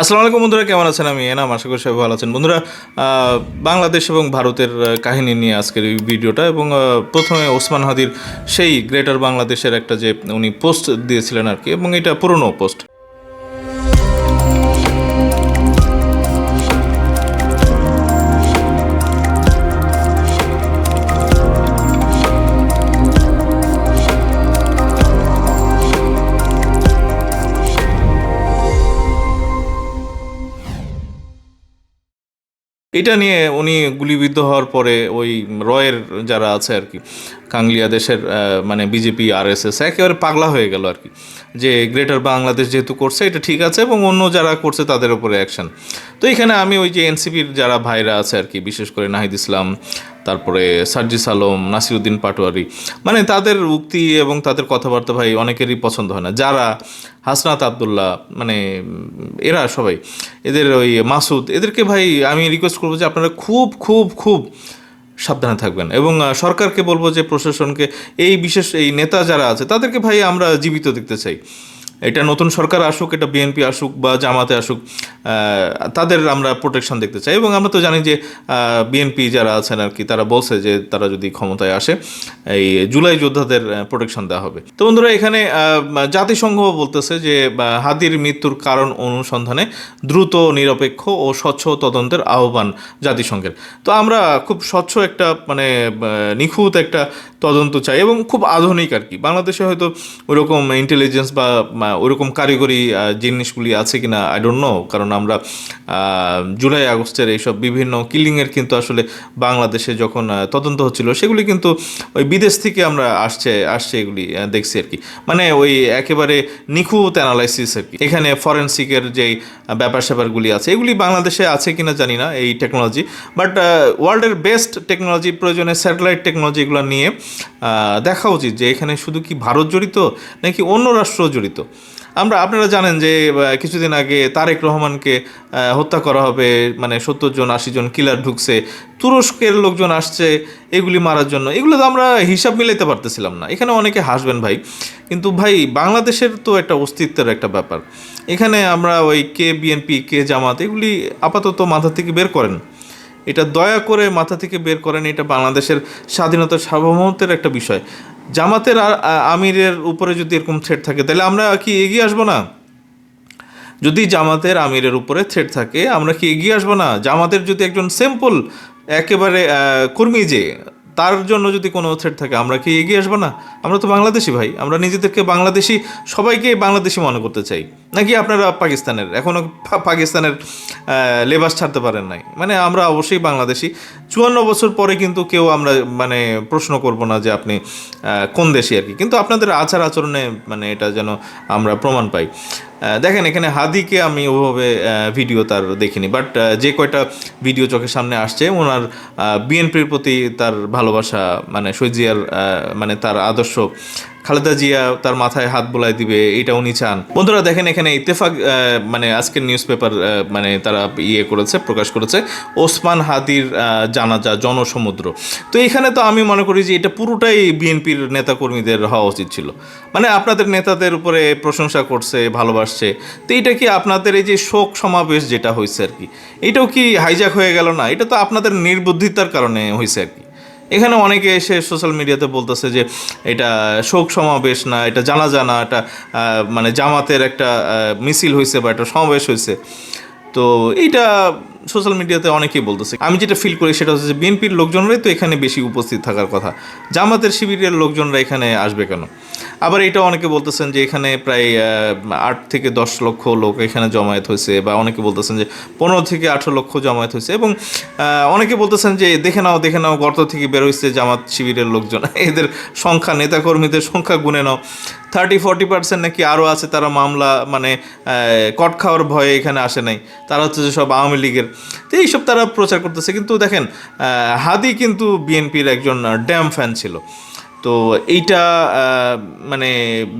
আসসালামু আলাইকুম বন্ধুরা, কেমন আছেন? আমি এনাম, আশা করি সবাই ভালো আছেন। বন্ধুরা বাংলাদেশ এবং ভারতের কাহিনী নিয়ে আজকের এই ভিডিওটা এবং প্রথমে ওসমান হাদির সেই গ্রেটার বাংলাদেশের একটা যে উনি পোস্ট দিয়েছিলেন আর কি, এবং এটা পুরনো পোস্ট। এটা নিয়ে উনি গুলিবিদ্ধ হওয়ার পরে ওই রয়ের যারা আছে আর কি, কাংলিয়া দেশের মানে বিজেপি, আরএসএস, একেবারে পাগলা হয়ে গেল আর কি। যে গ্রেটার বাংলাদেশ যেহেতু করছে, এটা ঠিক আছে এবং অন্য যারা করছে তাদের উপরে অ্যাকশন তো এখানে আমি ওই যে এনসিপির যারা ভাইরা আছে আর কি, বিশেষ করে নাহিদ ইসলাম তারপরে সার্জিস আলম, নাসিরুদ্দিন পাটোয়ারি মানে তাদের উক্তি এবং তাদের কথাবার্তা ভাই অনেকেরই পছন্দ হয় না। যারা হাসনাত আবদুল্লাহ মানে এরা সবাই, এদের ওই মাসুদ, এদেরকে ভাই আমি রিকোয়েস্ট করব যে আপনারা খুব খুব খুব সাবধানে থাকবেন এবং সরকারকে বলব যে প্রশাসনকে, এই বিশেষ এই নেতা যারা আছে, তাদেরকে ভাই আমরা জীবিত দেখতে চাই। এটা নতুন সরকার আসুক, এটা বিএনপি আসুক বা জামাতে আসুক তাদের আমরা প্রোটেকশন দেখতে চাই এবং আমরা তো জানি যে বিএনপি যারা আছেন আর কি, তারা বলছে যে তারা যদি ক্ষমতায় আসে, এই জুলাই যোদ্ধাদের প্রোটেকশন দেওয়া হবে। তো বন্ধুরা, এখানে জাতিসংঘ বলতেছে যে হাদির মৃত্যুর কারণ অনুসন্ধানে দ্রুত, নিরপেক্ষ ও স্বচ্ছ তদন্তের আহ্বান জাতিসংঘের। তো আমরা খুব স্বচ্ছ একটা মানে নিখুঁত একটা তদন্ত চাই এবং খুব আধুনিক আর কি। বাংলাদেশে হয়তো ওরকম ইন্টেলিজেন্স বা ওরকম কারিগরি জিনিসগুলি আছে কিনা আই ডোন্ট নো কারণ আমরা জুলাই, আগস্টের এইসব বিভিন্ন কিলিংয়ের কিন্তু আসলে বাংলাদেশে যখন তদন্ত হচ্ছিল, সেগুলি কিন্তু ওই বিদেশ থেকে আমরা আসছে আসছে এগুলি দেখছি আর কি। মানে ওই একেবারে নিখুঁত অ্যানালাইসিস আর কি। এখানে ফরেন্সিকের যেই ব্যাপার স্যাপারগুলি আছে, এগুলি বাংলাদেশে আছে কিনা জানি না এই টেকনোলজি বাট ওয়ার্ল্ডের বেস্ট টেকনোলজি প্রয়োজনে স্যাটেলাইট টেকনোলজিগুলো নিয়ে দেখা উচিত যে এখানে শুধু কি ভারত জড়িত নাকি অন্য রাষ্ট্র জড়িত। আমরা, আপনারা জানেন যে কিছুদিন আগে তারেক রহমানকে হত্যা করা হবে মানে সত্তর জন, আশি জন কিলার ঢুকছে, তুরস্কের লোকজন আসছে এগুলি মারার জন্য। এগুলো তো আমরা হিসাব মিলাইতে পারতেছিলাম না। এখানে অনেকে হাসবেন ভাই। কিন্তু ভাই, বাংলাদেশের তো একটা অস্তিত্বের একটা ব্যাপার। এখানে আমরা ওই কে বিএনপি, কে জামাত, এগুলি আপাতত মাথা থেকে বের করেন। এটা দয়া করে মাথা থেকে বের করেন, এটা বাংলাদেশের স্বাধীনতা সার্বভৌমত্বের একটা বিষয়। জামাতের আর আমিরের উপরে যদি এরকম থ্রেট থাকে, তাহলে আমরা কি এগিয়ে আসব না? যদি জামাতের আমিরের উপরে থ্রেট থাকে, আমরা কি এগিয়ে আসব না? জামাতের যদি একজন সিম্পল একেবারে কর্মী যে তার জন্য যদি কোনো থ্রেট থাকে, আমরা কি এগিয়ে আসব না? আমরা তো বাংলাদেশি ভাই, আমরা নিজেদেরকে বাংলাদেশি, সবাইকে বাংলাদেশি মনে করতে চাই। নাকি আপনারা পাকিস্তানের? এখনও পাকিস্তানের লেবাস ছাড়তে পারেন নাই। মানে আমরা অবশ্যই বাংলাদেশি। চুয়ান্ন বছর পরে কিন্তু কেউ আমরা মানে প্রশ্ন করব না যে আপনি কোন দেশি আর কি। কিন্তু আপনাদের আচার আচরণে মানে এটা যেন আমরা প্রমাণ পাই। দেখেন, এখানে হাদিকে আমি ওভাবে ভিডিও তার দেখিনি বাট যে কয়টা ভিডিও চোখের সামনে আসছে, ওনার বিএনপির প্রতি তার ভালোবাসা মানে সৈজিয়ার মানে তার আদর্শ খালেদা জিয়া তার মাথায় হাত বোলাই দিবে এটা উনি চান। বন্ধুরা, দেখেন এখানে ইত্তেফাক মানে আজকের নিউজ পেপার মানে তারা ইয়ে করেছে, প্রকাশ করেছে, ওসমান হাদির জানাজা, জনসমুদ্র। তো এখানে তো আমি মনে করি যে এটা পুরোটাই বিএনপির নেতাকর্মীদের হওয়া উচিত ছিল। মানে আপনাদের নেতাদের উপরে প্রশংসা করছে, ভালোবাসছে। তো এটা কি আপনাদের এই যে শোক সমাবেশ যেটা হয়েছে আর কি, এটাও কি হাইজাক হয়ে গেল না? এটা তো আপনাদের নির্বুদ্ধিতার কারণে হয়েছে আর কি। এখানে অনেকে এসে সোশ্যাল মিডিয়াতে বলতেছে যে এটা শোক সমাবেশ না, এটা জানা জানা এটা মানে জামাতের একটা মিছিল হয়েছে বা একটা সমাবেশ হয়েছে তো এইটা সোশ্যাল মিডিয়াতে অনেকেই বলতেছে। আমি যেটা ফিল করি সেটা হচ্ছে যে বিএনপির লোকজনরাই তো এখানে বেশি উপস্থিত থাকার কথা। জামাতের শিবিরের লোকজনরা এখানে আসবে কেন? আবার এটা অনেকে বলতেছেন যে এখানে প্রায় আট থেকে দশ লক্ষ লোক এখানে জমায়েত হয়েছে বা অনেকে বলতেছেন যে পনেরো থেকে আঠেরো লক্ষ জমায়েত হয়েছে এবং অনেকে বলতেছেন যে দেখে নাও দেখে নাও, গর্ত থেকে বের হয়েছে জামাত শিবিরের লোকজন। এদের সংখ্যা নেতাকর্মীদের সংখ্যা গুনে নাও। থার্টি ফর্টি পার্সেন্ট নাকি আরও আছে তারা মামলা মানে কট খাওয়ার ভয়ে এখানে আসে নাই। তারা হচ্ছে সব আওয়ামী লীগের। তো এইসব তারা প্রচার করতেছে। কিন্তু দেখেন হাদি কিন্তু বিএনপির একজন ড্যাম ফ্যান ছিল। তো এইটা মানে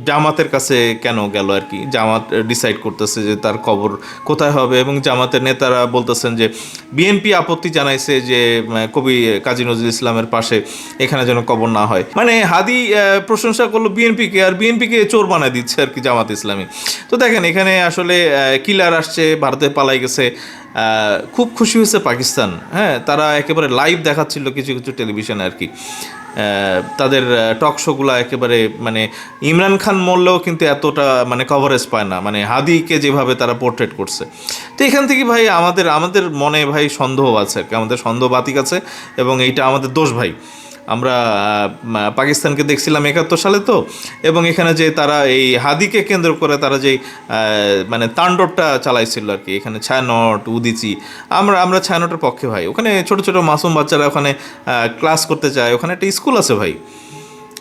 জামাতের কাছে কেন গেল আর কি? জামাত ডিসাইড করতেছে যে তার কবর কোথায় হবে এবং জামাতের নেতারা বলতেছেন যে বিএনপি আপত্তি জানাইছে যে কবি কাজী নজরুল ইসলামের পাশে এখানে যেন কবর না হয়। মানে হাদি প্রশংসা করল বিএনপিকে আর বিএনপিকে চোর বানায় দিচ্ছে আর কি জামাত ইসলামী। তো দেখেন, এখানে আসলে কিলার আসছে, ভারতে পালাই গেছে। খুব খুশি হয়েছে পাকিস্তান হ্যাঁ? তারা একেবারে লাইভ দেখাচ্ছিল কিছু কিছু টেলিভিশনে আর কি। তাদের টক শোগুলো একেবারে মানে ইমরান খান মরলেও কিন্তু এতটা মানে কভারেজ পায় না। মানে হাদিকে যেভাবে তারা পোর্ট্রেট করছে। তো এখান থেকে ভাই, আমাদের আমাদের মনে ভাই সন্দেহ আছে আর কি। আমাদের সন্দেহ বাতিক আছে এবং এইটা আমাদের দোষ ভাই। আমরা পাকিস্তানকে দেখছিলাম একাত্তর সালে তো এবং এখানে যে তারা এই হাদিকে কেন্দ্র করে তারা আহ, মানে তাণ্ডবটা চালাইছিল আর কি এখানে ছায়ানট উদিচি আমরা আমরা ছায়ানটের পক্ষে ভাই ওখানে ছোট ছোট মাসুম বাচ্চারা ওখানে ক্লাস করতে চায় ওখানে একটা স্কুল আছে ভাই।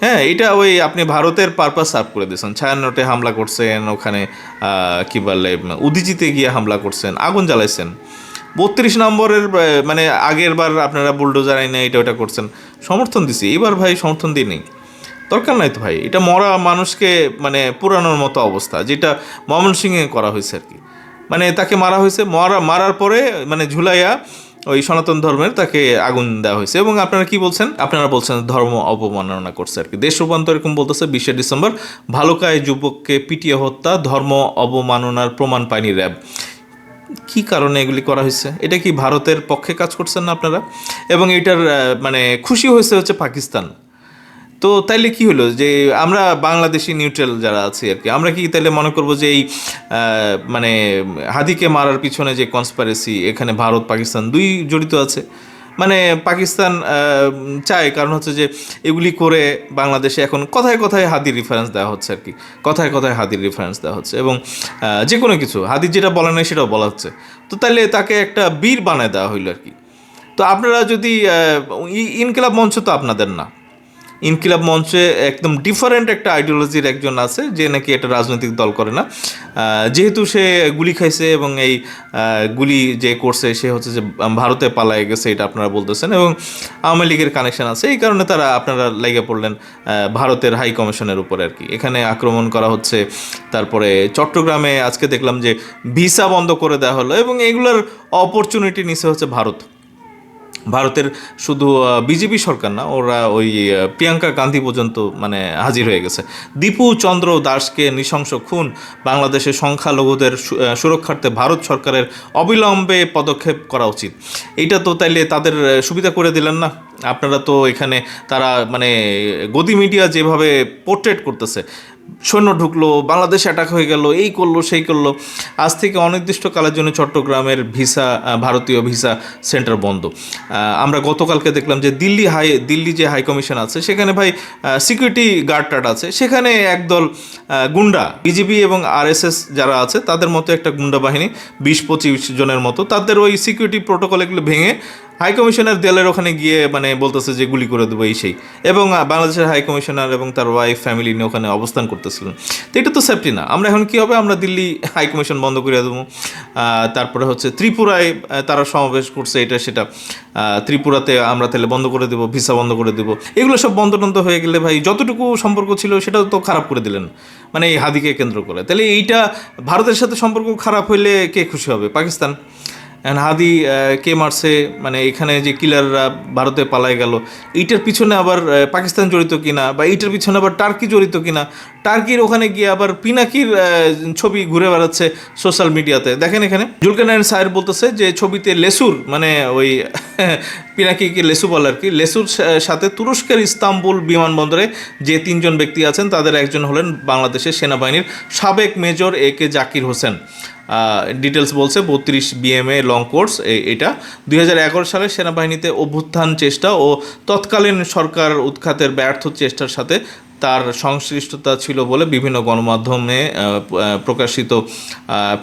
হ্যাঁ এটা ওই আপনি ভারতের পারপাস সার্ভ করে দিয়েছেন ছায়ানটে হামলা করছেন ওখানে কি বলে উদিচিতে গিয়ে হামলা করছেন আগুন জ্বালাইছেন। বত্রিশ নম্বরের মানে আগের বার আপনারা বুলডোজার আইনে এটা ওটা করছেন। সমর্থন দিছি। এবার ভাই সমর্থন দিই নেই। দরকার নাই তো ভাই। এটা মরা মানুষকে মানে পুরানোর মতো অবস্থা, যেটা ময়মনসিংহে করা হয়েছে আর কি। মানে তাকে মারা হয়েছে, মারা, মারার পরে মানে ঝুলাইয়া ওই সনাতন ধর্মের তাকে আগুন দেওয়া হয়েছে। এবং আপনারা কি বলছেন? আপনারা বলছেন ধর্ম অবমাননা করছে আর কি। দেশ রূপান্তর এরকম বলতেছে, বিশে ডিসেম্বর ভালুকায় যুবককে পিটিয়ে হত্যা, ধর্ম অবমাননার প্রমাণ পায়নি র্যাব। কি কারণে এগুলি করা হয়েছে? এটা কি ভারতের পক্ষে কাজ করছেন না আপনারা? এবং এটার মানে খুশি হয়েছে হচ্ছে পাকিস্তান। তো তাইলে কি হলো যে আমরা বাংলাদেশি নিউট্রাল যারা আছি আর কি, আমরা কি তাইলে মনে করব যে এই মানে হাদিকে মারার পিছনে যে কনসপারেসি এখানে ভারত পাকিস্তান দুই জড়িত আছে? মানে পাকিস্তান চায়। কারণ হচ্ছে যে এগুলি করে বাংলাদেশে এখন কথায় কথায় হাদির রেফারেন্স দেওয়া হচ্ছে আর কি। কথায় কথায় হাদির রেফারেন্স দেওয়া হচ্ছে এবং যে কোনো কিছু, হাদির যেটা বলে নেই সেটাও বলা হচ্ছে। তো তাহলে তাকে একটা বীর বানায় দেওয়া হইল আর কি। তো আপনারা যদি ইনকিলাব মঞ্চ তো আপনাদের না। ইনকিলাব মঞ্চে একদম ডিফারেন্ট একটা আইডিওলজির একজন আছে, যে নাকি এটা রাজনৈতিক দল করে না। যেহেতু সে গুলি খাইছে এবং এই গুলি যে করছে, সে হচ্ছে যে ভারতে পালায় গেছে, এটা আপনারা বলতেছেন এবং আওয়ামী লীগের কানেকশন আছে। এই কারণে তারা আপনারা লেগে পড়লেন ভারতের হাই কমিশনের উপরে আর কি। এখানে আক্রমণ করা হচ্ছে, তারপরে চট্টগ্রামে আজকে দেখলাম যে ভিসা বন্ধ করে দেওয়া হলো এবং এগুলোর অপরচুনিটি নিছে হচ্ছে ভারত। ভারতের শুধু বিজেপি সরকার না, ওরা ওই প্রিয়াঙ্কা গান্ধী পর্যন্ত মানে হাজির হয়ে গেছে। দীপু চন্দ্র দাসকে নৃশংস খুন, বাংলাদেশের সংখ্যালঘুদের সুরক্ষার্থে ভারত সরকারের অবিলম্বে পদক্ষেপ করা উচিত। এইটা তো তাইলে তাদের সুবিধা করে দিলেন না। আপনারা তো এখানে তারা মানে গদি মিডিয়া যেভাবে পোর্ট্রেট করতেছে সৈন্য ঢুকলো, বাংলাদেশ অ্যাটাক হয়ে গেল, এই করল, সেই করল। আজ থেকে অনির্দিষ্টকালের জন্য চট্টগ্রামের ভিসা ভারতীয় ভিসা সেন্টার বন্ধ। আমরা গতকালকে দেখলাম যে দিল্লি হাই, দিল্লি যে হাই কমিশন আছে, সেখানে ভাই সিকিউরিটি গার্ড টার্ড আছে। সেখানে একদল গুন্ডা বিজেপি এবং আরএসএস যারা আছে, তাদের মতো একটা গুন্ডা বাহিনী, বিশ পঁচিশ জনের মতো, তাদের ওই সিকিউরিটি প্রোটোকল এগুলো ভেঙে হাই কমিশনার দেয়ালের ওখানে গিয়ে মানে বলতেছে যে গুলি করে দেবো, এই সেই। এবং বাংলাদেশের হাই কমিশনার এবং তার ওয়াইফ ফ্যামিলি নিয়ে ওখানে অবস্থান করতেছিলেন তো এটা তো সেফটি না। আমরা এখন কি হবে? আমরা দিল্লি হাই কমিশন বন্ধ করে দেবো। তারপরে হচ্ছে ত্রিপুরায় তারা সমাবেশ করছে এটা, সেটা। ত্রিপুরাতে আমরা তাহলে বন্ধ করে দেবো, ভিসা বন্ধ করে দেবো। এগুলো সব বন্ধ টন্ধ হয়ে গেলে ভাই, যতটুকু সম্পর্ক ছিল, সেটাও তো খারাপ করে দিলেন। মানে এই হাদিকে কেন্দ্র করে। তাহলে এইটা ভারতের সাথে সম্পর্ক খারাপ হইলে কে খুশি হবে? পাকিস্তান? And হাদি কে মারছে? মানে এখানে যে কিলাররা ভারতে পালায় গেল। এইটার পিছনে আবার পাকিস্তান জড়িত কিনা? বা এইটার পিছনে আবার টার্কি জড়িত কিনা? টার্কির ওখানে গিয়ে আবার পিনাকির ছবি ঘুরে বেড়াচ্ছে সোশ্যাল মিডিয়াতে দেখেন এখানে। জুলকানায়ন সাহের বলতেছে যে ছবিতে লেসুর মানে ওই পিনাকিকে লেসু বলে আর কি। লেসুর সাথে তুরস্কের ইস্তাম্বুল বিমানবন্দরে যে তিনজন ব্যক্তি আছেন, তাদের একজন হলেন বাংলাদেশের সেনাবাহিনীর সাবেক major A K Zakir Hossain. Details বলছে বত্রিশ বিএমএ লং কোর্স এটা। দুই হাজার এগারো সালে সেনাবাহিনীতে অভ্যুত্থান চেষ্টা ও তৎকালীন সরকার উৎখাতের ব্যর্থ চেষ্টার সাথে তার সংশ্লিষ্টতা ছিল বলে বিভিন্ন গণমাধ্যমে প্রকাশিত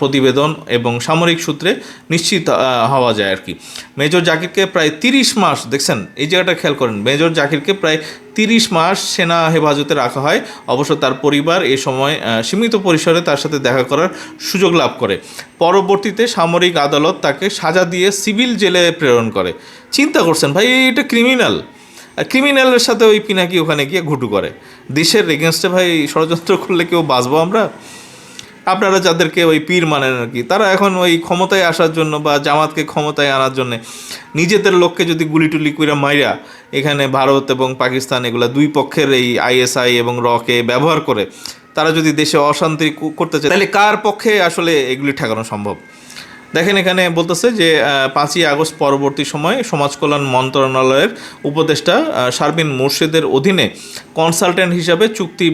প্রতিবেদন এবং সামরিক সূত্রে নিশ্চিত হওয়া যায় আর কি মেজর জাকিরকে প্রায় তিরিশ মাস, দেখছেন? এই জায়গাটা খেয়াল করেন, মেজর জাকিরকে প্রায় তিরিশ মাস সেনা হেফাজতে রাখা হয়। অবশ্য তার পরিবার এ সময় সীমিত পরিসরে তার সাথে দেখা করার সুযোগ লাভ করে। পরবর্তীতে সামরিক আদালত তাকে সাজা দিয়ে সিভিল জেলে প্রেরণ করে। চিন্তা করছেন, ভাই, এটা ক্রিমিনাল। ক্রিমিনালের সাথে ওই পিনাকি ওখানে গিয়ে ঘুটু করে। দেশের এগেনস্টে ভাই ষড়যন্ত্র করলে কেউ বাঁচবো আমরা? আপনারা যাদেরকে ওই পীর মানেন আর কি, তারা এখন ওই ক্ষমতায় আসার জন্য বা জামাতকে ক্ষমতায় আনার জন্য নিজেদের লোককে যদি গুলি টুলি করে মাইরা এখানে ভারত এবং পাকিস্তান এগুলা দুই পক্ষের এই আইএসআই এবং রকে ব্যবহার করে, তারা যদি দেশে অশান্তি করতে চায়, তাহলে কার পক্ষে আসলে এগুলি ঠেকানো সম্ভব? দেখেন এখানে বলতেছে যে পাঁচই আগস্ট পরবর্তী সময়ে সমাজ কল্যাণ মন্ত্রণালয়ের উপদেষ্টা আহ, শারমিন মুর্শিদের অধীনে কনসালটেন্ট হিসাবে চুক্তি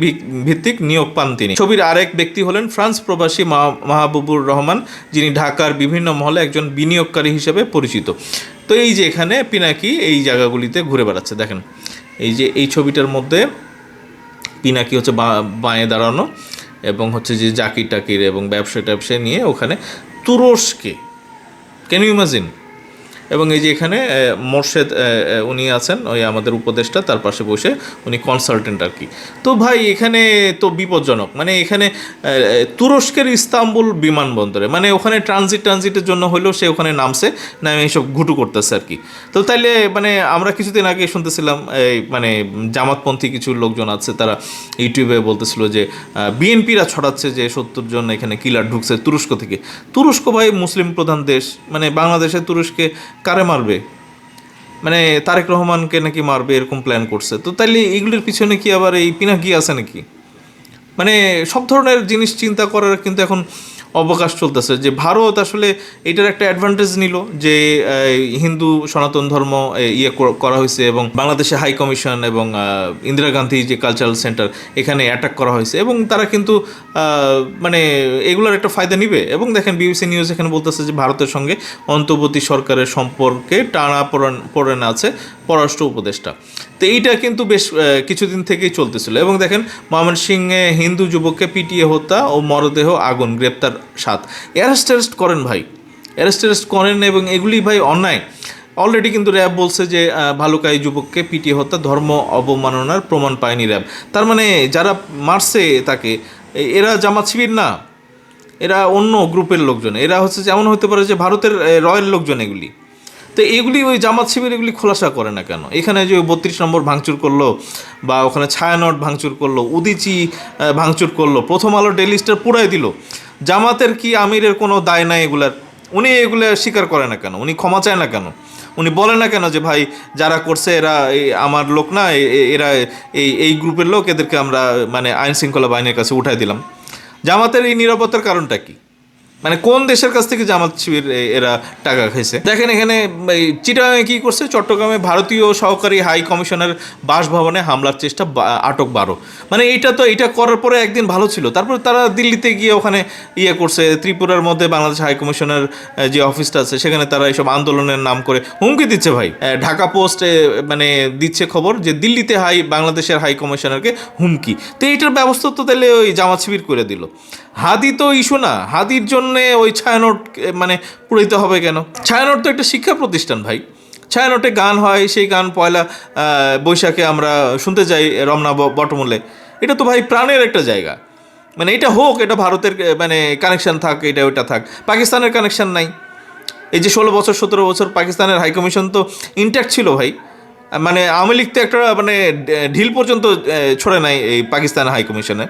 ভিত্তিক নিয়োগ পান তিনি। ছবির আরেক ব্যক্তি হলেন ফ্রান্স প্রবাসী মাহবুবুর রহমান যিনি ঢাকার বিভিন্ন মহলে একজন বিনিয়োগকারী হিসেবে পরিচিত। তো এই যে এখানে পিনাকি এই জায়গাগুলিতে ঘুরে বেড়াচ্ছে দেখেন। এই যে এই ছবিটার মধ্যে পিনাকি হচ্ছে বাঁয়ে দাঁড়ানো এবং হচ্ছে যে জাকির টাকির এবং ব্যবসা ট্যাবসা নিয়ে ওখানে তুরস্কে। ক্যান ইউ ইমাজিন এবং এই যে এখানে মোর্শেদ উনি আছেন, ওই আমাদের উপদেষ্টা, তার পাশে বসে উনি কনসালটেন্ট আর কি। তো ভাই, এখানে তো বিপজ্জনক। মানে এখানে তুরস্কের ইস্তাম্বুল বিমানবন্দরে মানে ওখানে ট্রানজিট ট্রানজিটের জন্য হলেও সে ওখানে নামছে না এইসব ঘুটু করতেছে আর কি। তো তাইলে মানে আমরা কিছুদিন আগে শুনতেছিলাম, এই মানে জামাতপন্থী কিছু লোকজন আছে, তারা ইউটিউবে বলতেছিল যে বিএনপিরা ছড়াচ্ছে যে সত্তর জন এখানে কিলার ঢুকছে তুরস্ক থেকে। তুরস্ক ভাই, মুসলিম প্রধান দেশ মানে বাংলাদেশে তুরস্কে কারে মারবে? মানে তারেক রহমানকে নাকি মারবে, এরকম প্ল্যান করছে। তো তাইলে এগুলির পিছনে কি আবার এই পিনাকি আছে নাকি? মানে সব ধরনের জিনিস চিন্তা করার কিন্তু এখন অবকাশ চলতেছে। যে ভারত আসলে এটার একটা অ্যাডভান্টেজ নিল যে হিন্দু সনাতন ধর্ম ইয়ে করা হয়েছে এবং বাংলাদেশে হাই কমিশন এবং ইন্দিরা গান্ধী যে কালচারাল সেন্টার এখানে অ্যাটাক করা হয়েছে এবং তারা কিন্তু মানে এগুলোর একটা ফায়দা নিবে। এবং দেখেন বিবিসি নিউজ এখানে বলতেছে যে ভারতের সঙ্গে অন্তর্বর্তী সরকারের সম্পর্কে টানা পড়েন আছে। পররাষ্ট্র উপদেষ্টা। তো এইটা কিন্তু বেশ কিছুদিন থেকেই চলতেছিল এবং দেখেন ময়মনসিংহে হিন্দু যুবককে পিটিয়ে হত্যা ও মরদেহ আগুন, গ্রেপ্তার সাত। অ্যারেস্ট অ্যারেস্ট করেন ভাই। অ্যারেস্ট অ্যারেস্ট করেন এবং এগুলি ভাই অন্যায়। অলরেডি কিন্তু র্যাব বলছে যে ভালুকাই যুবককে পিটিয়ে হত্যা, ধর্ম অবমাননার প্রমাণ পায়নি র্যাব। তার মানে যারা মারছে তাকে এরা জামাত শিবির না। এরা অন্য গ্রুপের লোকজন। এরা হচ্ছে, যেমন হতে পারে যে ভারতের রয়্যাল লোকজন এগুলি। তো এগুলি ওই জামাত শিবির এগুলি খোলাসা করে না কেন? এখানে যে বত্রিশ নম্বর ভাঙচুর করল বা ওখানে ছায়ানট ভাঙচুর করল, উদিচি ভাঙচুর করল, প্রথম আলো ডেলি স্টার পুরাই দিল। জামাতের কি আমিরের কোনো দায় নাই এগুলার? উনি এগুলো স্বীকার করে না কেন? উনি ক্ষমা চায় না কেন? উনি বলে না কেন যে, ভাই, যারা করছে এরা আমার লোক না এরা এই এই গ্রুপের লোক, এদেরকে আমরা মানে আইন শৃঙ্খলা বাহিনীর কাছে উঠাই দিলাম। জামাতের এই নিরাপত্তার কারণটা কি? মানে কোন দেশের কাছ থেকে জামাত শিবির এরা টাকা খাইছে? দেখেন এখানে চিটাগাঙে কি করছে? চট্টগ্রামে ভারতীয় সহকারী হাই কমিশনার বাসভবনে হামলার চেষ্টা আটক বারো। মানে এইটা তো এটা করার পরে একদিন ভালো ছিল। তারপরে তারা দিল্লিতে গিয়ে ওখানে ইয়ে করছে, ত্রিপুরার মধ্যে বাংলাদেশ হাই কমিশনার যে অফিসটা আছে, সেখানে তারা এইসব আন্দোলনের নাম করে হুমকি দিচ্ছে ভাই। ঢাকা পোস্ট মানে দিচ্ছে খবর যে দিল্লিতে হাই, বাংলাদেশের হাই কমিশনারকে হুমকি। তো এইটার ব্যবস্থা তো তাহলে ওই জামাত শিবির করে দিল। হাদি তো ইস্যু না, হাদির জন্যে ওই ছায়ানোট মানে পুরাইতে হবে কেন? ছায়ানোট তো একটা শিক্ষা প্রতিষ্ঠান ভাই। ছায়ানোটে গান হয়, সেই গান পয়লা বৈশাখে আমরা শুনতে যাই রমনা বটমূলে। এটা তো ভাই প্রাণের একটা জায়গা। মানে এটা হোক, এটা ভারতের মানে কানেকশন থাক, এটা ওটা থাক। পাকিস্তানের কানেকশান নাই। এই যে ষোলো বছর, সতেরো বছর পাকিস্তানের হাইকমিশন তো ইনট্যাক্ট ছিল ভাই। মানে আওয়ামী লীগ তো একটা মানে ঢিল পর্যন্ত ছড়ে নাই এই পাকিস্তান হাইকমিশনে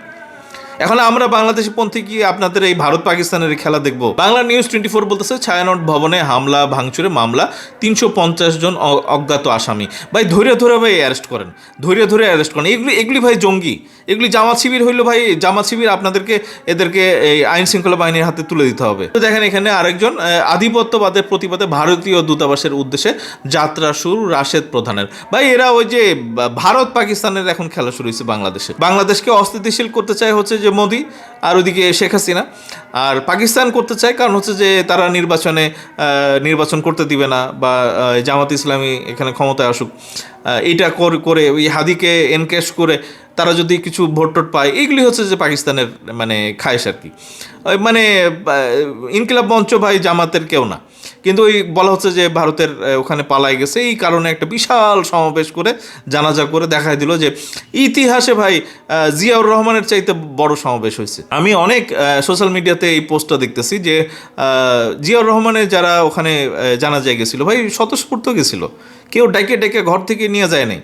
এখন আমরা বাংলাদেশি পন্থী কি আপনাদের এই ভারত পাকিস্তানের খেলা দেখব? বাংলা নিউজ টোয়েন্টি ফোর বলতেছে, ছায়ানট ভবনে হামলা, ভাঙচুরে মামলা, তিনশো পঞ্চাশ জন অজ্ঞাত আসামি। ভাই ধরে ধরে ভাই অ্যারেস্ট করেন। ধরে ধরে অ্যারেস্ট করেন। এগুলি এগুলি ভাই জঙ্গি। এগুলি জামাত শিবির হইল ভাই, জামাত শিবির আপনাদেরকে, এদেরকে এই আইন শৃঙ্খলা বাহিনীর হাতে তুলে দিতে হবে। তো দেখেন এখানে আরেকজন আধিপত্যবাদের প্রতিবাদে ভারতীয় দূতাবাসের উদ্দেশ্যে যাত্রা শুরু রাশেদ প্রধানের। ভাই, এরা ওই যে ভারত পাকিস্তানের এখন খেলা শুরু হয়েছে বাংলাদেশে। বাংলাদেশকে অস্থিতিশীল করতে চায় হচ্ছে যে মোদি আর ওদিকে শেখ হাসিনা। আর পাকিস্তান করতে চায় কারণ হচ্ছে যে তারা নির্বাচনে নির্বাচন করতে দিবে না বা জামাত ইসলামী এখানে ক্ষমতায় আসুক। এইটা করে ওই হাদিকে এনক্যাশ করে তারা যদি কিছু ভোট টোট পায়, এইগুলি হচ্ছে যে পাকিস্তানের মানে খায়েশ আর কি। মানে ইনকিলাব মঞ্চ ভাই জামাতের কেউ না। কিন্তু ওই বলা হচ্ছে যে ভারতের ওখানে পালাই গেছে। এই কারণে একটা বিশাল সমাবেশ করে, জানাজা করে দেখাই দিল যে ইতিহাসে ভাই জিয়াউর রহমানের চাইতে বড় সমাবেশ হয়েছে। আমি অনেক সোশ্যাল মিডিয়াতে এই পোস্টটা দেখতেছি যে জিয়াউর রহমানের যারা ওখানে জানা যায় গেছিল, ভাই স্বতঃস্ফূর্ত গেছিল। কেউ ডেকে ডেকে ঘর থেকে নিয়ে যায় নাই।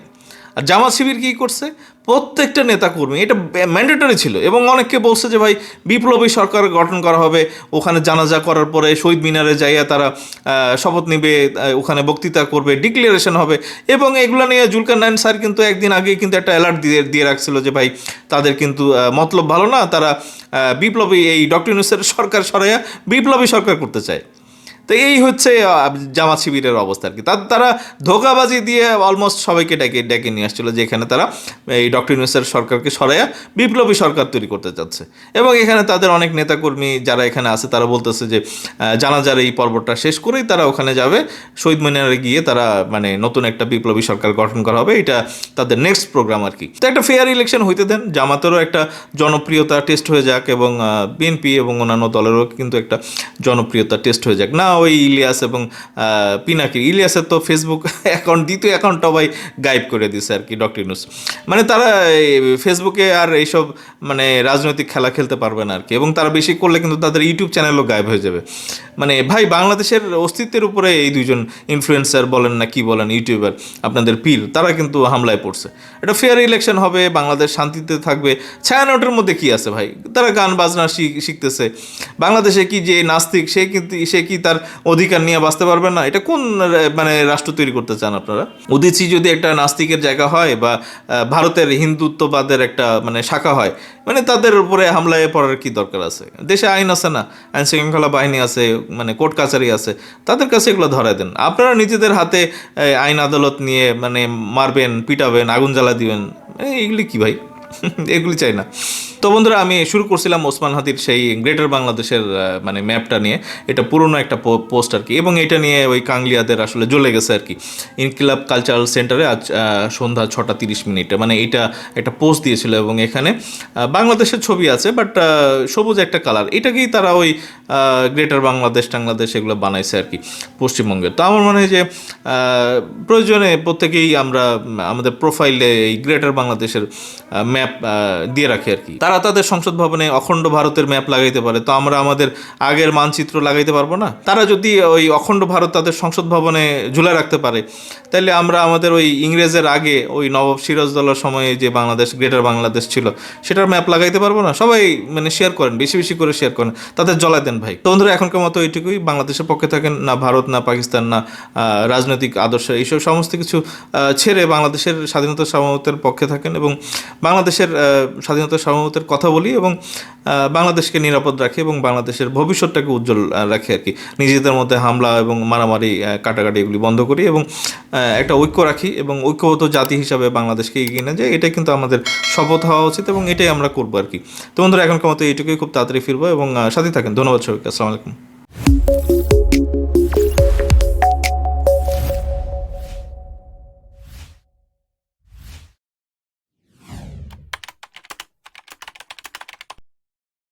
আর জামাত শিবির কী করছে? প্রত্যেকটা নেতাকর্মী, এটা ম্যান্ডেটরি ছিল এবং অনেককে বলছে যে, ভাই, বিপ্লবী সরকার গঠন করা হবে, ওখানে জানাজা করার পরে শহীদ মিনারে যাইয়া তারা শপথ নিবে ওখানে বক্তৃতা করবে ডিক্লারেশন হবে। এবং এগুলো নিয়ে জুলকার নাইন স্যার কিন্তু একদিন আগে কিন্তু একটা অ্যালার্ট দিয়ে দিয়ে রাখছিল যে, ভাই, তাদের কিন্তু মতলব ভালো না, তারা বিপ্লবী এই ডক্টর ইউনুসের সরকার সরাইয়া বিপ্লবী সরকার করতে চায়। তো এই হচ্ছে জামাত শিবিরের অবস্থা আর কি। তার তারা ধোকাবাজি দিয়ে অলমোস্ট সবাইকে ডেকে ডেকে নিয়ে আসছিল, যেখানে তারা এই ডক্টর ইউনুসের সরকারকে সরাইয়া বিপ্লবী সরকার তৈরি করতে চাচ্ছে। এবং এখানে তাদের অনেক নেতাকর্মী যারা এখানে আছে, তারা বলতেছে যে জানাজার এই পর্বটা শেষ করেই তারা ওখানে যাবে। শহীদ মিনারে গিয়ে তারা মানে নতুন একটা বিপ্লবী সরকার গঠন করা হবে। এটা তাদের নেক্সট প্রোগ্রাম আর কি। তো একটা ফেয়ার ইলেকশন হইতে দেন। জামাতেরও একটা জনপ্রিয়তা টেস্ট হয়ে যাক এবং বিএনপি এবং অন্যান্য দলেরও কিন্তু একটা জনপ্রিয়তা টেস্ট হয়ে যাক। না ওই ইলিয়াস এবং পিনাকি ইলিয়াসের তো ফেসবুক অ্যাকাউন্ট দ্বিতীয় অ্যাকাউন্টটা ভাই গায়েব করে দিছে আর কি ডক্টর ইউনুস মানে তারা ফেসবুকে আর এইসব মানে রাজনৈতিক খেলা খেলতে পারবে না আর কি। এবং তারা বেশি করলে কিন্তু তাদের ইউটিউব চ্যানেলও গায়েব হয়ে যাবে। মানে ভাই বাংলাদেশের অস্তিত্বের উপরে এই দুইজন ইনফ্লুয়েন্সার বলেন না কি বলেন ইউটিউবার, আপনাদের পীর, তারা কিন্তু হামলায় পড়ছে। এটা ফেয়ার ইলেকশন হবে, বাংলাদেশ শান্তিতে থাকবে। ছায়ানটের মধ্যে কি আছে ভাই? তারা গান বাজনা শিখ- শিখতেছে। বাংলাদেশে কি যে নাস্তিক, সে কিন্তু সে কি তার অধিকার নিয়ে বাঁচতে পারবে না? এটা কোন মানে রাষ্ট্র তৈরি করতে চান আপনারা? উদিচি যদি একটা নাস্তিকের জায়গা হয় বা ভারতের হিন্দুত্ববাদের একটা মানে শাখা হয় মানে তাদের উপরে হামলায় পড়ার কি দরকার আছে? দেশে আইন আছে না? আইন শৃঙ্খলা বাহিনী আছে মানে কোর্ট কাছারি আছে, তাদের কাছে এগুলো ধরায় দেন। আপনারা নিজেদের হাতে আইন আদালত নিয়ে মানে মারবেন, পিটাবেন, আগুন জ্বালা দিবেন এইগুলি কি ভাই? এগুলি চাই না। তো বন্ধুরা, আমি শুরু করছিলাম ওসমান হাতির সেই গ্রেটার বাংলাদেশের মানে ম্যাপটা নিয়ে। এটা পুরনো একটা পোস্ট আর কি। এবং এটা নিয়ে ওই কাংলিয়াদের আসলে জ্বলে গেছে আর কি। ইনকিলাব কালচারাল সেন্টারে আজ সন্ধ্যা ছটা তিরিশ মিনিটে। মানে এটা একটা পোস্ট দিয়েছিল এবং এখানে বাংলাদেশের ছবি আছে, বাট সবুজ একটা কালার। এটাকেই তারা ওই গ্রেটার বাংলাদেশ টাংলাদেশ এগুলো বানাইছে আর কি পশ্চিমবঙ্গের তো আমার মনে হয় যে প্রয়োজনে প্রত্যেকেই আমরা আমাদের প্রোফাইলে এই গ্রেটার বাংলাদেশের ম্যাপ দিয়ে রাখি আর কি। তারা তাদের সংসদ ভবনে অখণ্ড ভারতের ম্যাপ লাগাইতে পারে। তো আমরা আমাদের আগের মানচিত্র লাগাইতে পারব না? তারা যদি ওই অখণ্ড ভারত তাদের সংসদ ভবনে ঝুলে রাখতে পারে তাহলে আমরা আমাদের ওই ইংরেজের আগে ওই নবাব সিরাজদৌলার সময়ে যে বাংলাদেশ, গ্রেটার বাংলাদেশ ছিল, সেটার ম্যাপ লাগাইতে পারব না? সবাই মানে শেয়ার করেন, বেশি বেশি করে শেয়ার করেন, তাদের জ্বলায় দেন ভাই। তো বন্ধুরা, এখনকার মতো এইটুকুই। বাংলাদেশের পক্ষে থাকেন না ভারত, না পাকিস্তান, না রাজনৈতিক আদর্শ, এইসব সমস্ত কিছু ছেড়ে বাংলাদেশের স্বাধীনতা সার্বভৌমত্বের পক্ষে থাকেন এবং বাংলাদেশের স্বাধীনতা স্বাধীনতা সার্বভৌমত্বের কথা বলি এবং বাংলাদেশকে নিরাপদ রাখি এবং বাংলাদেশের ভবিষ্যৎটাকে উজ্জ্বল রাখি আর কি। নিজেদের মধ্যে হামলা এবং মারামারি কাটাকাটি এগুলি বন্ধ করি এবং একটা ঐক্য রাখি এবং ঐক্যগত জাতি হিসাবে বাংলাদেশকে এগিয়ে নিয়ে যাই। এটাই কিন্তু আমাদের শপথ হওয়া উচিত এবং এটাই আমরা করব আর কি। তো বন্ধুরা, এখনকার মতো এইটুকুই। খুব তাড়াতাড়ি ফিরবো এবং সাথে থাকেন। ধন্যবাদ সবাইকে। আসসালামু আলাইকুম।